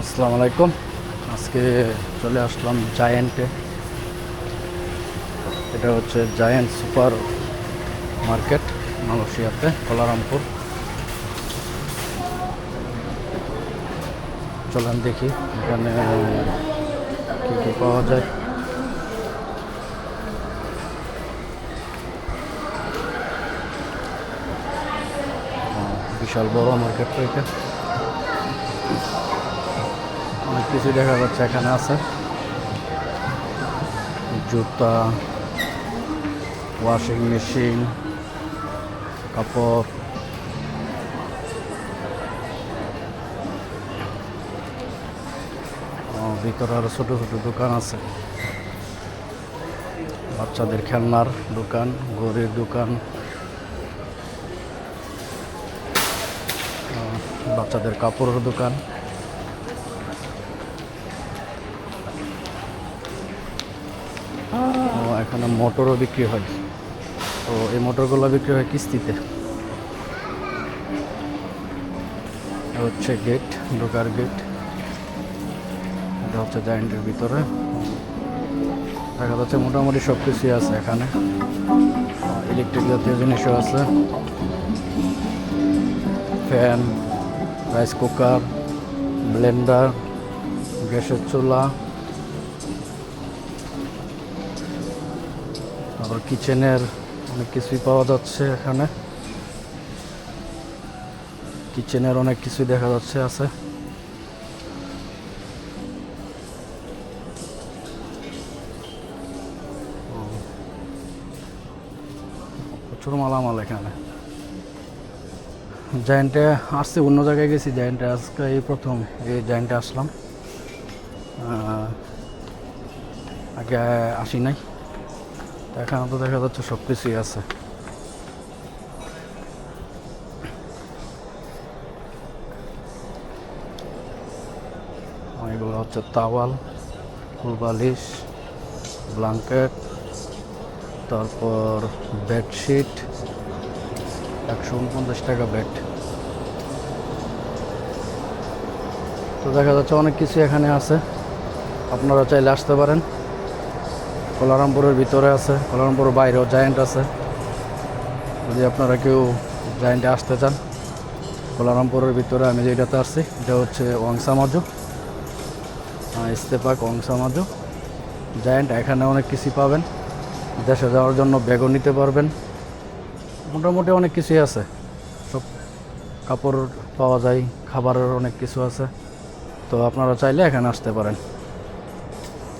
আসসালামু আলাইকুম। আজকে চলে আসলাম জায়েন্টে এটা হচ্ছে জায়েন্ট সুপার মার্কেট মালয়েশিয়াতে, কোলারামপুর। চলেন দেখি এখানে কী কী পাওয়া যায়। বিশাল বড় মার্কেট এটা। অনেক কিছু দেখা যাচ্ছে এখানে আছে। জুতা ওয়াশিং মেশিন কাপড়। ভিতরে আরও ছোট ছোট দোকান আছে। বাচ্চাদের খেলনার দোকান ঘড়ির দোকান। বাচ্চাদের কাপড়ের দোকান। এখানে মোটরও বিক্রি হয়। তো এই মোটরগুলো বিক্রি হয় কিস্তিতে। হচ্ছে গেট ঢোকার গেট এটা হচ্ছে জায়েন্টের ভিতরে। দেখা যাচ্ছে মোটামুটি সব কিছুই আছে এখানে। ইলেকট্রিক জাতীয় জিনিসও আছে। ফ্যান রাইস কুকার ব্লেন্ডার গ্যাসের চুলা। আবার কিচেনের অনেক কিছুই পাওয়া যাচ্ছে এখানে। কিচেনের অনেক কিছুই দেখা যাচ্ছে আছে। প্রচুর মালামাল এখানে। জায়েন্টে আসছি, অন্য জায়গায় গেছি। জায়েন্টে আজকে এই প্রথম, এই জায়েন্টে আসলাম। আগে আসি নাই। এখানে তো দেখা যাচ্ছে সব কিছুই আছে। এগুলো হচ্ছে তাওয়াল ফুলবালিশ ব্ল্যাঙ্কেট তারপর বেডশিট, একশো উনপঞ্চাশ টাকা বেড। তো দেখা যাচ্ছে অনেক কিছু এখানে আছে। আপনারা চাইলে আসতে পারেন। কোলারামপুরের ভিতরে আছে, কোলারামপুরের বাইরেও জায়েন্ট আছে। যদি আপনারা কেউ জায়েন্টে আসতে চান, কোলারামপুরের ভিতরে আমি যেটাতে আসছি, এটা হচ্ছে ওয়াংসামাজু। ইস্তেপাক ওয়াংসামাজু। জায়েন্ট এখানে অনেক কিছু পাবেন। দেশে যাওয়ার জন্য ব্যাগও নিতে পারবেন। মোটামুটি অনেক কিছুই আছে। সব কাপড় পাওয়া যায়, খাবারের অনেক কিছু আছে। তো আপনারা চাইলে এখানে আসতে পারেন।